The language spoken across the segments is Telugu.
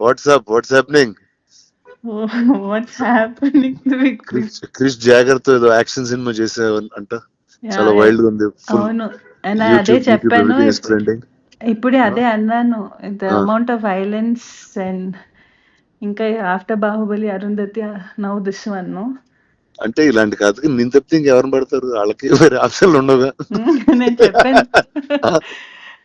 What's up what's happening what's happening Krish జాగర్తో ఏదో యాక్షన్ సినిమా చేసే అంట. చాలా వైల్డ్గా ఉంది. అవును. అదే చెప్పాను. ఇప్పుడే అదే అన్నాను. The Ah. Amount of violence and ఇంకా after Baahubali Arundhati now this one అంటే ఇలాంటి కథకి నేను తప్పితే ఇంకెవరిని పడతారు? వాళ్ళకి వేరే ఆప్షన్లు ఉండవుగా. నేను చెప్పాను.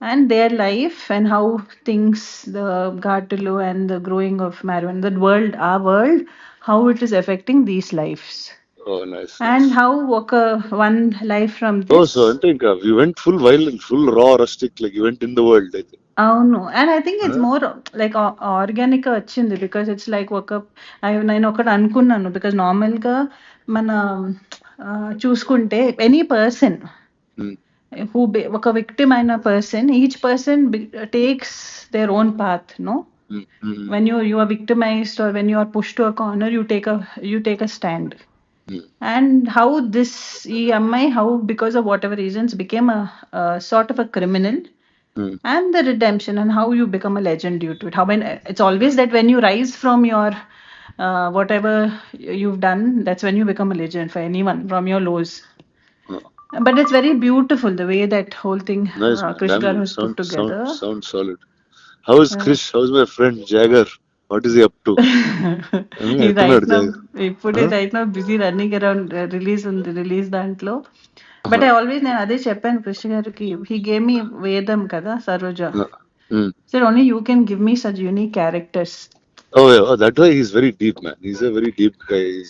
And their life and how things the Ghatalu and the growing of marijuana, the world, our world, how it is affecting these lives. Oh, nice. And nice. how okay, one life from this. Oh, so think uh, we went full violent, full raw, rustic, like you went in the world. I think. అవును and I think it's more like organic వచ్చింది బికాస్ ఇట్స్ లైక్ ఒక I- నేను ఒకటి అనుకున్నాను బికాస్ నార్మల్గా మన ఆ, చూసుకుంటే any person who be, a victim and a person each person be, takes their own path no mm-hmm. when you you are victimized or when you are pushed to a corner you take a you take a stand mm-hmm. and how this EMI, how because of whatever reasons became a, a sort of a criminal, mm-hmm. and the redemption and how you become a legend due to it. How when it's always that when you rise from your uh, whatever you've done, that's when you become a legend for anyone from your lows. but it's very beautiful the way that whole thing nice. uh, man. Krish Damn, Garu has sound, put together sound, sound solid. How is Chris? How's my friend Jagger? What is he up to? ఈ ఎక్కడున్నాడు రైట్ నౌ జగన్? ఇప్పుడే Huh? Right now busy running around release ఉంది రిలీజ్ దాంట్లో బట్ ఐ ఆల్వేస్ నేను అదే చెప్పాను కృష్ణ గారికి హీ గేమ్ మీ వేదం కదా Saroja Uh, mm. Sir only you can give me such unique characters Oh, yeah. Oh, that way he's very deep, man. He's a very deep guy. He's,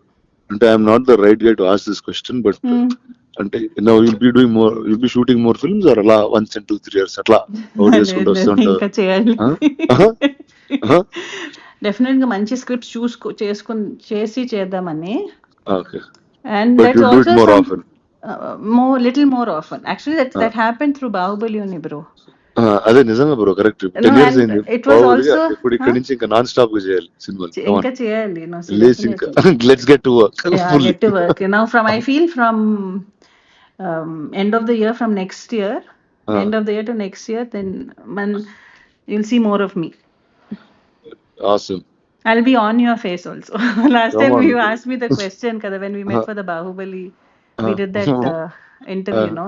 అంటే I'm not the right guy to ask this question but. అంటే no will be doing more will be shooting more films or అలా once in two three years అట్లా అవుట్ చేసుకుంటూ వస్తుంటారు. డెఫినెట్గా మంచి స్క్రిప్ట్స్ చూసుకో చేసుకుని చేసి చేద్దామని. Okay and but that's you do it also more often uh, more little more often. Actually that that happened through bahubali only bro అదే నిజంగా bro correct No, ten years and అయింది it was Probably also- ఇప్పుడు ఇక్కడ huh? నుంచి ఇంకా నాన్ స్టాప్గా చేయాలి సినిమాలు చే- ఇంకా చేయాలి no, so లేచి ఇంకా definitely. Let's get to work yeah, get to work. Now, from I feel from um, end of the year, from next year, Ah. end of the year to next year, then man, you'll see more of me. Awesome I'll be on your face also. Last Come time on. you asked me the question, kada when we met Uh, for the Bahubali, we uh, did that uh, interview, Uh, no?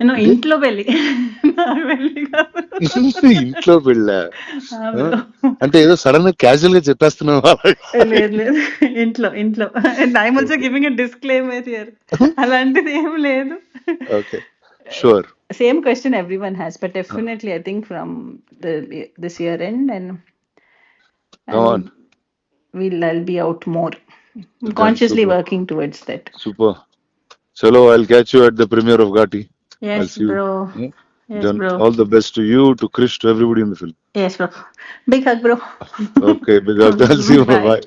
నేను ఇంట్లో కాదు. ఇంట్లో పెళ్ళా. అంటే ఏదో సడన్ క్యాజువల్గా చెప్పేస్తున్నావు లేదు లేదు ఇంట్లో ఇంట్లో I'm also giving a disclaimer here అలాంటిది ఏం లేదు okay sure everyone has but definitely i think from the this year end and, Go and on. we'll i'll be out more consciously super. working towards that super చలో I catch you at the premiere of Ghaati yes see you. bro Hmm? yes Then bro all the best to you, to Chris, to everybody in the film. yes bro big hug bro Okay, big hug. I'll see you. Bye. Bye.